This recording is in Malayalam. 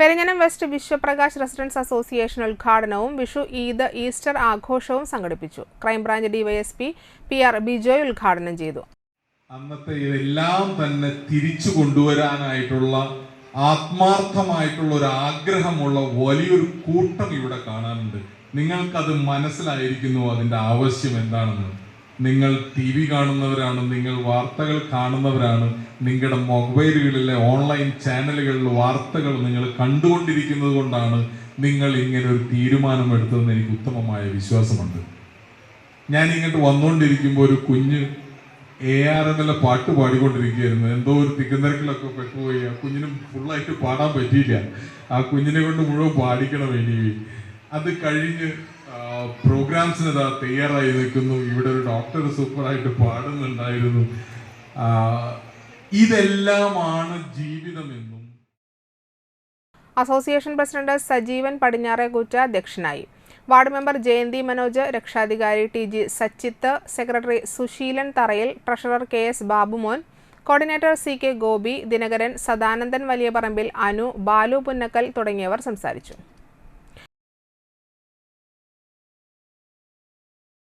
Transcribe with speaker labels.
Speaker 1: Perinjanam west Vishwaprakash residence association ഉദ്ഘാടനവും വിഷു ഈദ് ഈസ്റ്റർ ആഘോഷവും സംഘടിപ്പിച്ചു. Crime branch DYSP P R Bijoy ഉദ്ഘാടനം ചെയ്തു.
Speaker 2: അന്നത്തെ ഇതെല്ലാം തന്നെ തിരിച്ചു കൊണ്ടുവരാനായിട്ടുള്ള ആത്മാർത്ഥമായിട്ടുള്ള ഒരു ആഗ്രഹമുള്ള വലിയൊരു കൂട്ടം ഇവിടെ കാണാനുണ്ട്. നിങ്ങൾക്കത് മനസ്സിലായിരിക്കുന്നു അതിന്റെ ആവശ്യം എന്താണെന്ന്. നിങ്ങൾ ടി വി കാണുന്നവരാണ് നിങ്ങൾ വാർത്തകൾ കാണുന്നവരാണ് നിങ്ങളുടെ മൊബൈലുകളിലെ ഓൺലൈൻ ചാനലുകളിലെ വാർത്തകൾ നിങ്ങൾ കണ്ടുകൊണ്ടിരിക്കുന്നത് കൊണ്ടാണ് നിങ്ങൾ ഇങ്ങനെ ഒരു തീരുമാനം എടുത്തതെന്ന് എനിക്ക് ഉത്തമമായ വിശ്വാസമുണ്ട്. ഞാൻ ഇങ്ങോട്ട് വന്നുകൊണ്ടിരിക്കുമ്പോൾ ഒരു കുഞ്ഞ് എ ആർ എം എല്ലെ പാട്ട് പാടിക്കൊണ്ടിരിക്കുകയായിരുന്നു. എന്തോ ഒരു തിക്കുന്നിരക്കിലൊക്കെ പെട്ടുപോയി. ആ കുഞ്ഞിനും ഫുള്ളായിട്ട് പാടാൻ പറ്റിയില്ല. ആ കുഞ്ഞിനെ കൊണ്ട് മുഴുവൻ പാടിക്കണം ഇനി. അത് കഴിഞ്ഞ് പ്രോഗ്രാംസിന് ഇതാ തയ്യാറായി നിൽക്കുന്നു. ഇവിടെ ഒരു ഡോക്ടർ സൂപ്പറായിട്ട് പാടുന്നുണ്ടായിരുന്നു. ഇതെല്ലാമാണ് ജീവിതമെന്നും.
Speaker 1: അസോസിയേഷൻ പ്രസിഡന്റ് സജീവൻ പടിഞ്ഞാറേകൂറ്റ അധ്യക്ഷനായി. വാർഡ് മെമ്പർ ജയന്തി മനോജ് രക്ഷാധികാരി T G Sachith secretary Susheelan Tharayil treasurer K S Babumon coordinator C K Gopi Dinakaran Sadanandan Valiyaparambil Anu Balu Punnakkal തുടങ്ങിയവർ സംസാരിച്ചു.